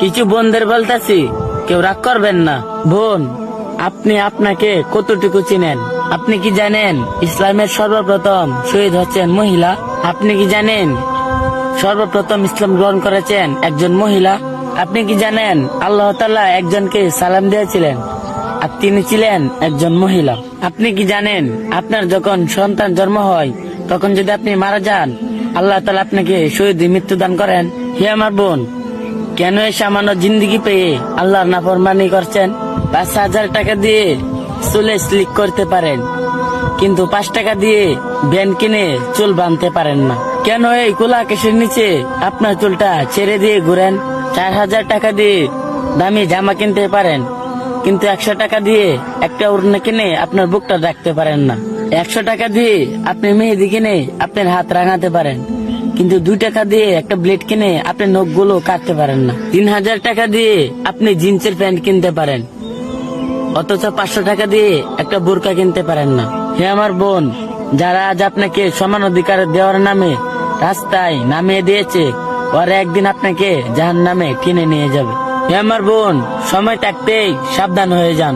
কিছু বোনদের বলতেছি, কেউ রাগ করবেন না। বোন, আপনি আপনাকে কতটুকু চিনেন? আপনি কি জানেন ইসলামের সর্বপ্রথম শহীদ হচ্ছেন মহিলা? আপনি কি জানেন সর্বপ্রথম ইসলাম গ্রহণ করেছেন একজন মহিলা? আপনি কি জানেন আল্লাহ তাল্লাহ একজনকে সালাম দিয়েছিলেন আর তিনি ছিলেন একজন মহিলা? আপনি কি জানেন আপনার যখন সন্তান জন্ম হয়, তখন যদি আপনি মারা যান, আল্লাহ তালা আপনাকে শহীদ মৃত্যু দান করেন? হে আমার বোন কেন এই সামান্য জিন্দিগি পেয়ে আল্লাহর নাফরমানি করছেন? পাঁচ হাজার টাকা দিয়ে চুলে স্লিক করতে পারেন, কিন্তু পাঁচ টাকা দিয়ে ব্যান কিনে চুল বাঁধতে পারেন না। কেন এই কোলা কেশের নিচে আপনার চুলটা ছেড়ে দিয়ে ঘুরেন? চার হাজার টাকা দিয়ে দামি জামা কিনতে পারেন, কিন্তু একশো টাকা দিয়ে একটা উড়না কিনে আপনার বুকটা রাখতে পারেন না। একশো টাকা দিয়ে আপনি মেহেদি কিনে আপনার হাত রাঙাতে পারেন। কিন্তু দুই টাকা দিয়ে একটা ব্লেড কিনে আপনি নখগুলো কাটতে পারেন না। তিন হাজার টাকা দিয়ে আপনি জিন্সের প্যান্ট কিনতে পারেন। অথচ পাঁচশো টাকা দিয়ে একটা বোরকা কিনতে পারেন না। হে আমার বোন, যারা আজ আপনাকে সমান অধিকার দেওয়ার নামে রাস্তায় নামিয়ে দিয়েছে ওরা একদিন আপনাকে জাহান নামে কিনে নিয়ে যাবে। হে আমার বোন, সময় থাকতেই সাবধান হয়ে যান।